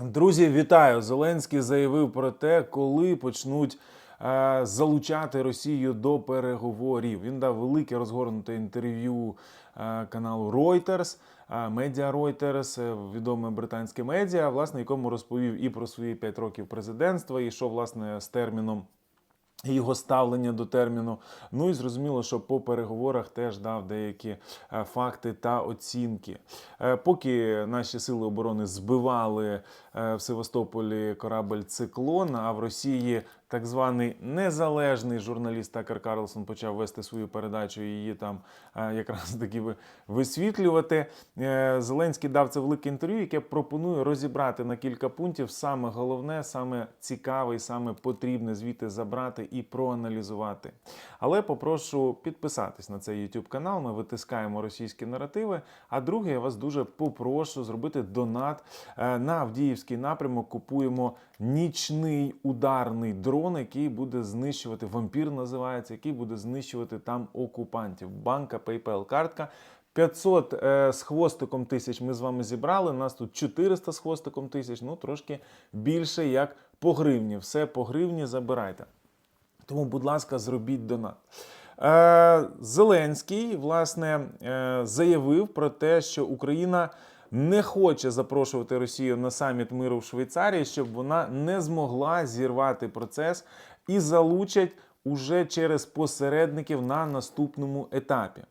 Друзі, вітаю! Зеленський заявив про те, коли почнуть е, залучати Росію до переговорів. Він дав велике розгорнуте інтерв'ю е, каналу Reuters, е, медіа Reuters, е, відоме британське медіа, власне, якому розповів і про свої 5 років президентства, і що власне з терміном. Його ставлення до терміну. Ну і зрозуміло, що по переговорах теж дав деякі е, факти та оцінки. Е, Поки наші сили оборони збивали е, в Севастополі корабель Циклон, а в Росії так званий незалежний журналіст Такер Карлсон почав вести свою передачу і її там е, якраз таки висвітлювати. Е, Зеленський дав це велике інтерв'ю, яке пропонує розібрати на кілька пунктів саме головне, саме цікаве і саме потрібне звідти забрати і проаналізувати. Але попрошу підписатись на цей YouTube канал. Ми витискаємо російські наративи. А друге, я вас дуже попрошу зробити донат Е, на Авдіївський напрямок. Купуємо нічний ударний дрон, який буде знищувати вампір, називається, який буде знищувати там окупантів. Банка, PayPal, картка. 500 е, з хвостиком тисяч ми з вами зібрали. Нас тут 400 з хвостиком тисяч, ну трошки більше як по гривні. Все по гривні забирайте. Тому, будь ласка, зробіть донат. Е, Зеленський власне е, заявив про те, що Україна не хоче запрошувати Росію на саміт миру в Швейцарії, щоб вона не змогла зірвати процес і залучать уже через посередників на наступному етапі.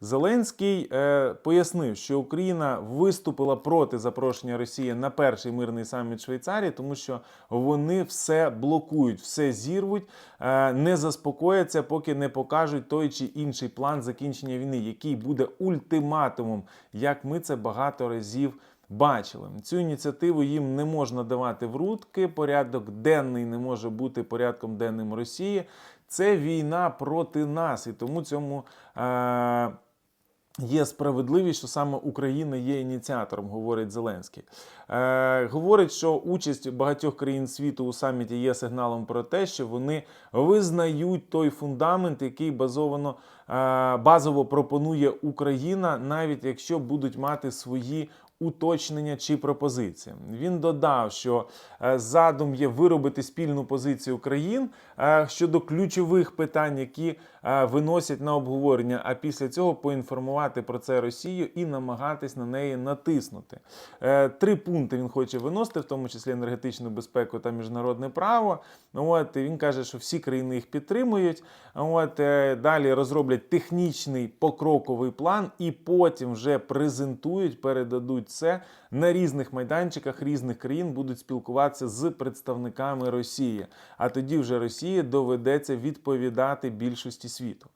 Зеленський е, пояснив, що Україна виступила проти запрошення Росії на перший мирний саміт Швейцарії, тому що вони все блокують, все зірвуть, е, не заспокояться, поки не покажуть той чи інший план закінчення війни, який буде ультиматумом, як ми це багато разів. Бачили цю ініціативу їм не можна давати в руки. Порядок денний не може бути порядком денним Росії. Це війна проти нас, і тому цьому е, Є справедливість, що саме Україна є ініціатором, говорить Зеленський. Е, говорить, що участь багатьох країн світу у саміті є сигналом про те, що вони визнають той фундамент, який базовано е, базово пропонує Україна, навіть якщо будуть мати свої. Уточнення чи пропозиції. Він додав, що е, задум є виробити спільну позицію країн е, щодо ключових питань, які виносять на обговорення, а після цього поінформувати про це Росію і намагатись на неї натиснути. Е, Три пункти він хоче виносити, в тому числі енергетичну безпеку та міжнародне право. От він каже, що всі країни їх підтримують. От е, далі розроблять технічний покроковий план, і потім вже презентують, передадуть це на різних майданчиках різних країн, будуть спілкуватися з представниками Росії. А тоді вже Росії доведеться відповідати більшості світу.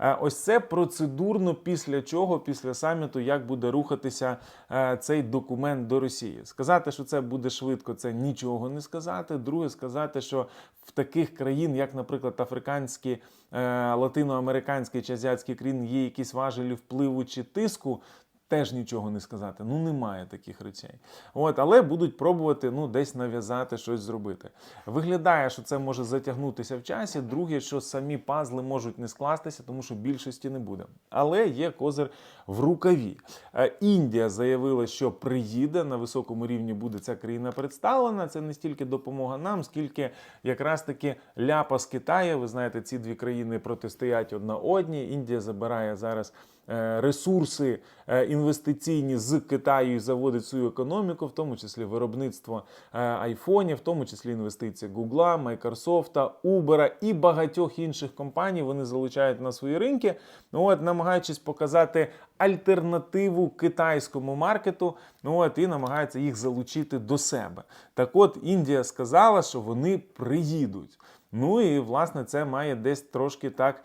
Е, Ось це процедурно після чого, після саміту, як буде рухатися е, цей документ до Росії. Сказати, що це буде швидко, це нічого не сказати. Друге, сказати, що в таких країн, як, наприклад, африканські, е, латиноамериканські чи азіатські країни, є якісь важелі впливу чи тиску. Теж нічого не сказати. Ну немає таких речей. От, але будуть пробувати ну десь нав'язати щось зробити. Виглядає, що це може затягнутися в часі. Друге, що самі пазли можуть не скластися, тому що більшості не буде. Але є козир в рукаві. Е, Індія заявила, що приїде на високому рівні буде ця країна представлена. Це не стільки допомога нам, скільки якраз таки ляпа з Китаю. Ви знаєте, ці дві країни протистоять одна одній. Індія забирає зараз ресурси е, інвестиційні з Китаю і заводить свою економіку, в тому числі виробництво е, айфонів, в тому числі інвестиції Гугла, Майкрософта, Uber і багатьох інших компаній. Вони залучають на свої ринки, ну от намагаючись показати альтернативу китайському маркету, ну от і намагаються їх залучити до себе. Так от Індія сказала, що вони приїдуть. Ну і власне це має десь трошки так е,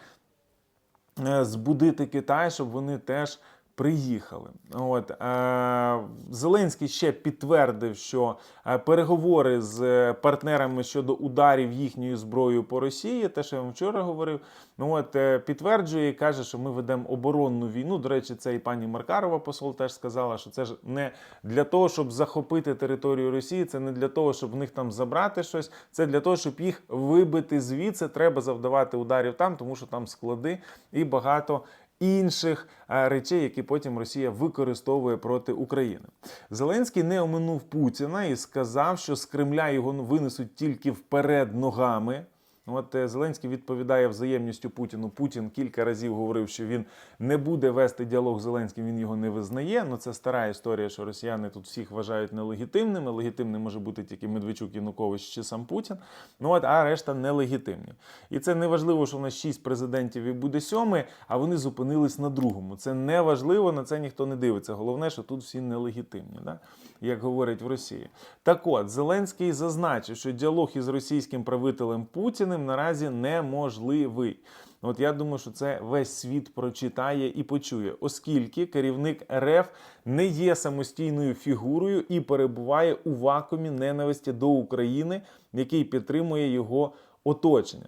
збудити Китай, щоб вони теж приїхали. От е, Зеленський ще підтвердив, що е, переговори з е, партнерами щодо ударів їхньою зброєю по Росії, те, що я вам вчора говорив, ну от підтверджує і каже, що ми ведемо оборонну війну. До речі, це і пані Маркарова, посол, теж сказала, що це ж не для того, щоб захопити територію Росії, це не для того, щоб в них там забрати щось. Це для того, щоб їх вибити звідси. Треба завдавати ударів там, тому що там склади і багато інших е, речей, які потім Росія використовує проти України. Зеленський не оминув Путіна і сказав, що з Кремля його винесуть тільки вперед ногами. От е, Зеленський відповідає взаємністю Путіну. Путін кілька разів говорив, що він не буде вести діалог з Зеленським, він його не визнає. Ну це стара історія, що росіяни тут всіх вважають нелегітимними. Легітимним може бути тільки Медведчук, Янукович чи сам Путін. Ну от а решта нелегітимні. І це не важливо, що у нас шість президентів і буде сьомий, а вони зупинились на другому. Це не важливо, на це ніхто не дивиться. Головне, що тут всі нелегітимні, да? як говорять в Росії. Так от Зеленський зазначив, що діалог із російським правителем Путіним наразі неможливий. От я думаю, що це весь світ прочитає і почує, оскільки керівник РФ не є самостійною фігурою і перебуває у вакуумі ненависті до України, який підтримує його оточення.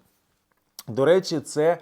До речі, це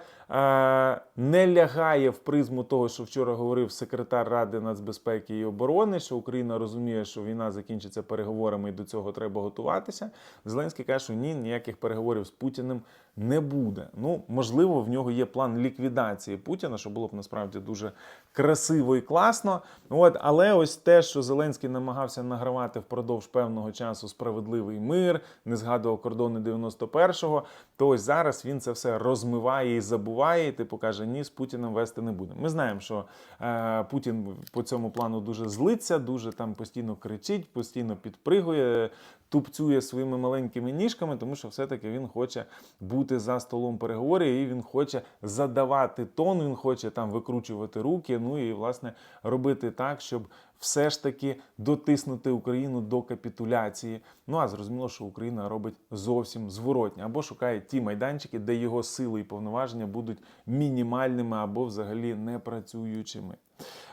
не лягає в призму того, що вчора говорив секретар Ради нацбезпеки і оборони, що Україна розуміє, що війна закінчиться переговорами і до цього треба готуватися. Зеленський каже, що ні, ніяких переговорів з Путіним не буде. Ну, можливо, в нього є план ліквідації Путіна, що було б насправді дуже красиво і класно. От, але ось те, що Зеленський намагався награвати впродовж певного часу справедливий мир, не згадував кордони 91-го, то ось зараз він це все розмиває і забуває. І типу каже, ні, з Путіним вести не буде. Ми знаємо, що е, Путін по цьому плану дуже злиться, дуже там постійно кричить, постійно підпригує. Тупцює своїми маленькими ніжками, тому що все-таки він хоче бути за столом переговорів, і він хоче задавати тон, він хоче там викручувати руки. Ну і власне робити так, щоб все ж таки дотиснути Україну до капітуляції. Ну а зрозуміло, що Україна робить зовсім зворотня, або шукає ті майданчики, де його сили і повноваження будуть мінімальними або взагалі не працюючими.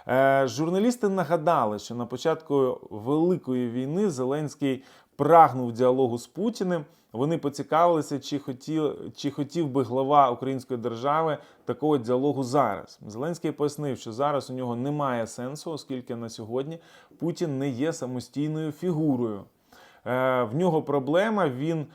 Е, журналісти нагадали, що на початку великої війни Зеленський прагнув діалогу з Путіним. Вони поцікавилися, чи хотів, чи хотів би глава української держави такого діалогу зараз. Зеленський пояснив, що зараз у нього немає сенсу, оскільки на сьогодні Путін не є самостійною фігурою. Е, В нього проблема. Він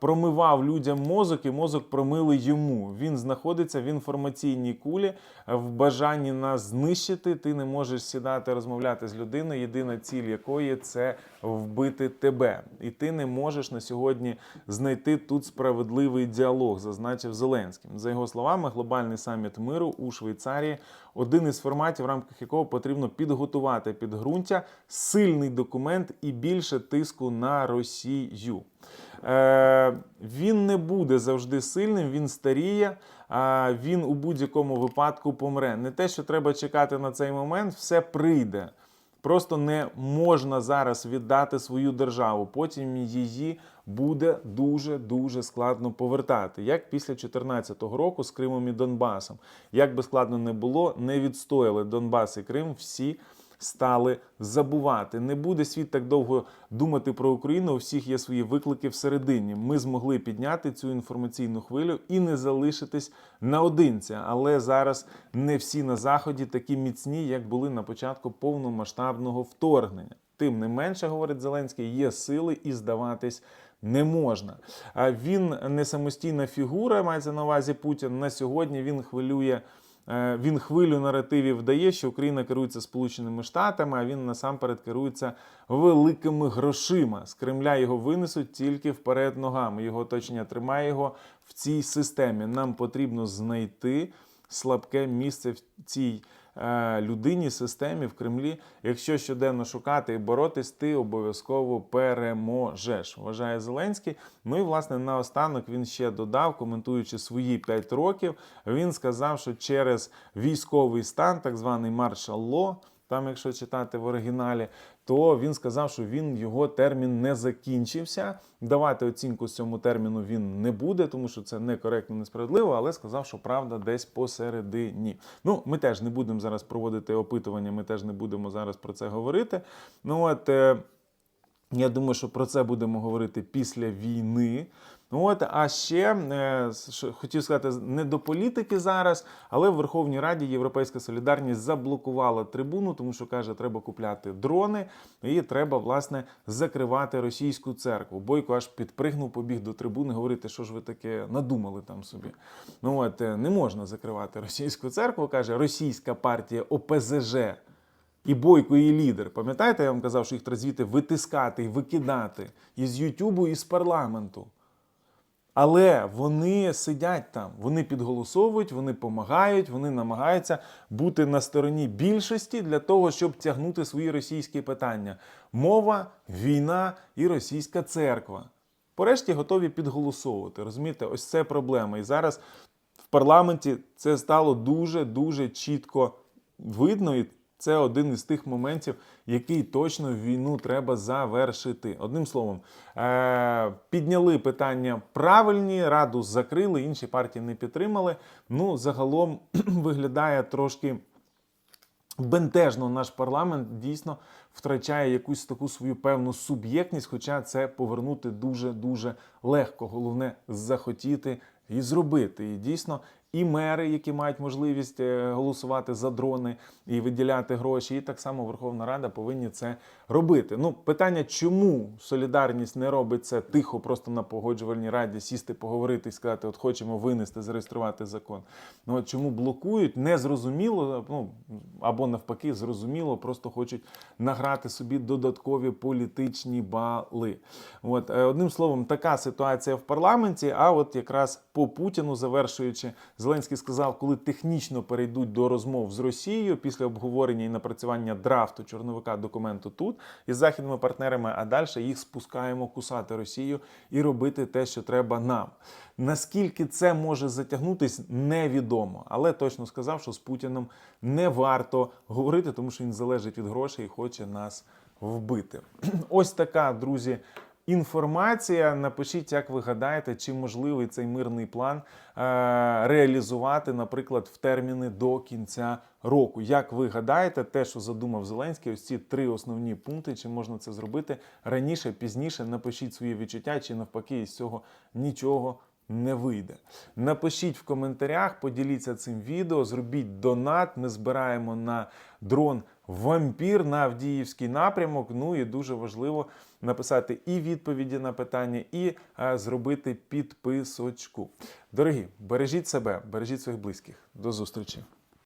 промивав людям мозок, і мозок промили йому. Він знаходиться в інформаційній кулі, е, в бажанні нас знищити. Ти не можеш сідати розмовляти з людиною. Єдина ціль якої це вбити тебе. І ти не можеш на сьогодні знайти тут справедливий діалог, зазначив Зеленський. За його словами, глобальний саміт миру у Швейцарії один із форматів, в рамках якого потрібно підготувати підґрунтя, сильний документ і більше тиску на Росію. Е, він не буде завжди сильним, він старіє, він у будь-якому випадку помре. Не те, що треба чекати на цей момент, все прийде. Просто не можна зараз віддати свою державу. Потім її буде дуже дуже складно повертати. Як після 2014 року з Кримом і Донбасом. Як би складно не було, не відстояли Донбас і Крим всі. Стали забувати. Не буде світ так довго думати про Україну. У всіх є свої виклики всередині. Ми змогли підняти цю інформаційну хвилю і не залишитись наодинці. Але зараз не всі на заході такі міцні, як були на початку повномасштабного вторгнення. Тим не менше, говорить Зеленський, є сили і здаватись не можна. Він не самостійна фігура, мається на увазі Путін. На сьогодні він хвилює. Е, Він хвилю наративів дає, що Україна керується Сполученими Штатами, а він насамперед керується великими грошима. З Кремля його винесуть тільки вперед ногами. Його оточення тримає його в цій системі. Нам потрібно знайти слабке місце в цій людині, системі в Кремлі. Якщо щоденно шукати і боротись, ти обов'язково переможеш. Вважає Зеленський. Ну і власне наостанок він ще додав, коментуючи свої 5 років. Він сказав, що через військовий стан, так званий маршал ло. Там, якщо читати в оригіналі, то він сказав, що він його термін не закінчився. Давати оцінку цьому терміну він не буде, тому що це некоректно, несправедливо, але сказав, що правда десь посередині. Ну, ми теж не будемо зараз проводити опитування, ми теж не будемо зараз про це говорити. Ну от. е, Я думаю, що про це будемо говорити після війни. От, а ще е, хотів сказати не до політики зараз, але в Верховній Раді Європейська Солідарність заблокувала трибуну, тому що каже, треба купляти дрони і треба власне закривати російську церкву. Бойко аж підпригнув, побіг до трибуни, говорити, що ж ви таке надумали там собі. Ну от е, не можна закривати російську церкву, каже російська партія ОПЗЖ і Бойко, і лідер. Пам'ятаєте, я вам казав, що їх треба звідти витискати і викидати із Ютубу, і з парламенту. Але вони сидять там, вони підголосовують, вони допомагають, вони намагаються бути на стороні більшості для того, щоб тягнути свої російські питання: мова, війна і російська церква. Порешті готові підголосовувати. Розумієте, ось це проблема. І зараз в парламенті це стало дуже дуже чітко видно. Це один із тих моментів, який точно війну треба завершити. Одним словом, е- підняли питання правильні, раду закрили, інші партії не підтримали. Ну, загалом виглядає трошки. Бентежно наш парламент дійсно втрачає якусь таку свою певну суб'єктність, хоча це повернути дуже дуже легко. Головне захотіти і зробити. І дійсно, і мери, які мають можливість е, голосувати за дрони і виділяти гроші, і так само Верховна Рада повинні це робити. Ну, питання, чому солідарність не робить це тихо, просто на погоджувальній раді сісти, поговорити і сказати, от хочемо винести, зареєструвати закон. Ну от чому блокують, не зрозуміло, ну або навпаки, зрозуміло, просто хочуть награти собі додаткові політичні бали. От е, одним словом, така ситуація в парламенті. А от якраз по Путіну, завершуючи, Зеленський сказав, коли технічно перейдуть до розмов з Росією після обговорення і напрацювання драфту чорновика документу тут із західними партнерами, а далі їх спускаємо кусати Росію і робити те, що треба нам. Наскільки це може затягнутись, невідомо, але точно сказав, що з Путіним не варто говорити, тому що він залежить від грошей і хоче нас вбити. Ось така, друзі. Інформація, напишіть, як ви гадаєте, чи можливий цей мирний план е- реалізувати, наприклад, в терміни до кінця року. Як ви гадаєте, те, що задумав Зеленський, ось ці три основні пункти, чи можна це зробити раніше, пізніше? Напишіть свої відчуття, чи навпаки із цього нічого не вийде. Напишіть в коментарях, поділіться цим відео, зробіть донат. Ми збираємо на дрон вампір на Авдіївський напрямок. Ну і дуже важливо написати і відповіді на питання, і е, зробити підписочку. Дорогі, бережіть себе, бережіть своїх близьких. До зустрічі!